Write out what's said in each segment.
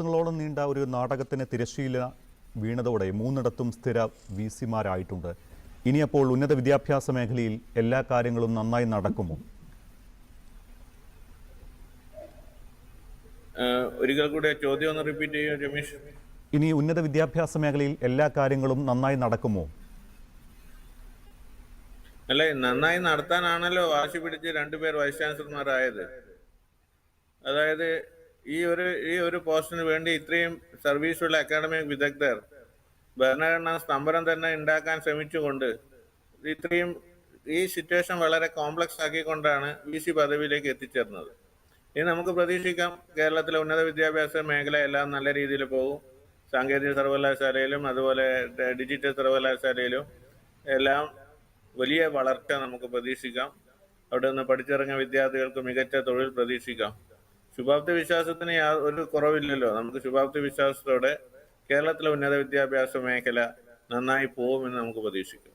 മാസങ്ങളോളം നീണ്ട ഒരു നാടകത്തിന് തിരശ്ശീല വീണതോടെ മൂന്നിടത്തും സ്ഥിര വി സിമാരായിട്ടുണ്ട് ഇനിയപ്പോൾ ഉന്നത വിദ്യാഭ്യാസ മേഖലയിൽ എല്ലാ കാര്യങ്ങളും നന്നായി നടക്കുമോ? ഏഹ് ഒരിക്കൽ കൂടെ ചോദ്യം ഒന്ന് റിപ്പീറ്റ് രമേശ്. ഇനി ഉന്നത വിദ്യാഭ്യാസ മേഖലയിൽ എല്ലാ കാര്യങ്ങളും നന്നായി നടക്കുമോ? അല്ലെ നന്നായി നടത്താനാണല്ലോ വാശി പിടിച്ച് രണ്ടുപേർ വൈസ് ചാൻസലർമാരായത്. അതായത് ഈ ഒരു ഈ ഒരു പോസ്റ്റിന് വേണ്ടി ഇത്രയും സർവീസുള്ള അക്കാഡമിക് വിദഗ്ധർ ഭരണഘടനാ സ്തംഭനം തന്നെ ഉണ്ടാക്കാൻ ശ്രമിച്ചുകൊണ്ട് ഇത്രയും ഈ സിറ്റുവേഷൻ വളരെ കോംപ്ലക്സ് ആക്കിക്കൊണ്ടാണ് വി സി പദവിയിലേക്ക് എത്തിച്ചേർന്നത്. ഇനി നമുക്ക് പ്രതീക്ഷിക്കാം കേരളത്തിലെ ഉന്നത വിദ്യാഭ്യാസ മേഖല എല്ലാം നല്ല രീതിയിൽ പോകും. സാങ്കേതിക സർവകലാശാലയിലും അതുപോലെ ഡിജിറ്റൽ സർവകലാശാലയിലും എല്ലാം വലിയ വളർച്ച നമുക്ക് പ്രതീക്ഷിക്കാം. അവിടെ നിന്ന് പഠിച്ചിറങ്ങിയ വിദ്യാർത്ഥികൾക്ക് മികച്ച തൊഴിൽ പ്രതീക്ഷിക്കാം. ശുഭാപ്തി വിശ്വാസത്തിന് ഒരു കുറവില്ലല്ലോ. നമുക്ക് ശുഭാപ്തി വിശ്വാസത്തോടെ കേരളത്തിലെ ഉന്നത വിദ്യാഭ്യാസ മേഖല നന്നായി പോകുമെന്ന് നമുക്ക് പ്രതീക്ഷിക്കാം.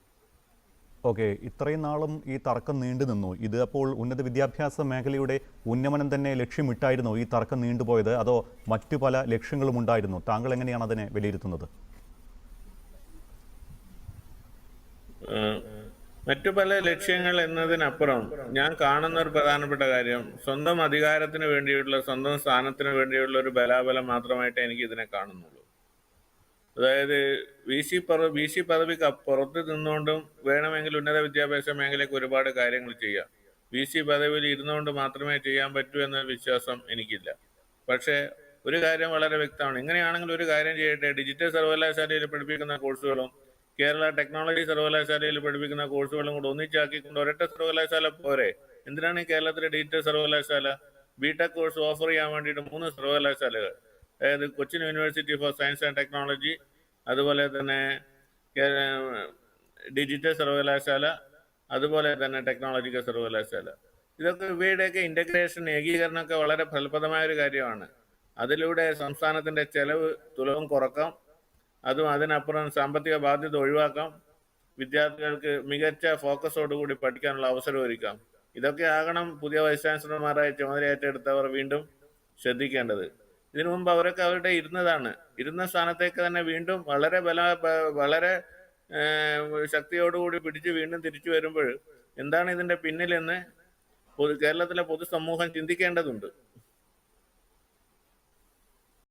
ഓക്കെ ഇത്രയും നാളും ഈ തർക്കം നീണ്ടു നിന്നു. ഇത് അപ്പോൾ ഉന്നത വിദ്യാഭ്യാസ മേഖലയുടെ ഉന്നമനം തന്നെ ലക്ഷ്യമിട്ടായിരുന്നു ഈ തർക്കം നീണ്ടുപോയത്? അതോ മറ്റു പല ലക്ഷ്യങ്ങളും ഉണ്ടായിരുന്നു? താങ്കൾ എങ്ങനെയാണ് അതിനെ വിലയിരുത്തുന്നത്? മറ്റു പല ലക്ഷ്യങ്ങൾ എന്നതിനപ്പുറം ഞാൻ കാണുന്ന ഒരു പ്രധാനപ്പെട്ട കാര്യം സ്വന്തം അധികാരത്തിന് വേണ്ടിയുള്ള സ്വന്തം സ്ഥാനത്തിന് വേണ്ടിയുള്ള ഒരു ബലാബലം മാത്രമായിട്ട് എനിക്ക് ഇതിനെ കാണുന്നുള്ളൂ. അതായത് വി സി പറ വി സി പദവിക്ക് പുറത്ത് നിന്നുകൊണ്ടും വേണമെങ്കിൽ ഉന്നത വിദ്യാഭ്യാസ മേഖലയ്ക്ക് ഒരുപാട് കാര്യങ്ങൾ ചെയ്യാം. വി സി പദവിയിൽ ഇരുന്നുകൊണ്ട് മാത്രമേ ചെയ്യാൻ പറ്റൂ എന്ന വിശ്വാസം എനിക്കില്ല. പക്ഷേ ഒരു കാര്യം വളരെ വ്യക്തമാണ്. ഇങ്ങനെയാണെങ്കിൽ ഒരു കാര്യം ചെയ്യട്ടെ. ഡിജിറ്റൽ സർവകലാശാലയിൽ പഠിപ്പിക്കുന്ന കോഴ്സുകളും കേരള ടെക്നോളജി സർവകലാശാലയിൽ പഠിപ്പിക്കുന്ന കോഴ്സുകളും കൂടെ ഒന്നിച്ചാക്കിക്കൊണ്ട് ഒരൊറ്റ സർവകലാശാല പോരെ. എന്തിനാണ് ഈ കേരളത്തിലെ ഡിജിറ്റൽ സർവകലാശാല? ബിടെക് കോഴ്സ് ഓഫർ ചെയ്യാൻ വേണ്ടിയിട്ട് മൂന്ന് സർവകലാശാലകൾ. അതായത് Cochin University for Science and Technology അതുപോലെ തന്നെ ഡിജിറ്റൽ സർവകലാശാല അതുപോലെ തന്നെ ടെക്നോളജിക്കൽ സർവകലാശാല. ഇതൊക്കെ ഇവയുടെയൊക്കെ ഇന്റഗ്രേഷൻ ഏകീകരണമൊക്കെ വളരെ ഫലപ്രദമായ ഒരു കാര്യമാണ്. അതിലൂടെ സംസ്ഥാനത്തിന്റെ ചെലവ് തുലവും കുറക്കാം. അതും അതിനപ്പുറം സാമ്പത്തിക ബാധ്യത ഒഴിവാക്കാം. വിദ്യാർത്ഥികൾക്ക് മികച്ച ഫോക്കസോടുകൂടി പഠിക്കാനുള്ള അവസരം ഒരുക്കാം. ഇതൊക്കെ ആകണം പുതിയ വൈസ് ചാൻസലർമാരായി ചുമതല ഏറ്റെടുത്തവർ വീണ്ടും ശ്രദ്ധിക്കേണ്ടത്. ഇതിനു മുമ്പ് അവരൊക്കെ അവരുടെ ഇരുന്നതാണ്. ഇരുന്ന സ്ഥാനത്തേക്ക് തന്നെ വീണ്ടും വളരെ ബല വളരെ ശക്തിയോടുകൂടി പിടിച്ച് വീണ്ടും തിരിച്ചു വരുമ്പോൾ എന്താണ് ഇതിന്റെ പിന്നിലെന്ന് കേരളത്തിലെ പൊതുസമൂഹം ചിന്തിക്കേണ്ടതുണ്ട്.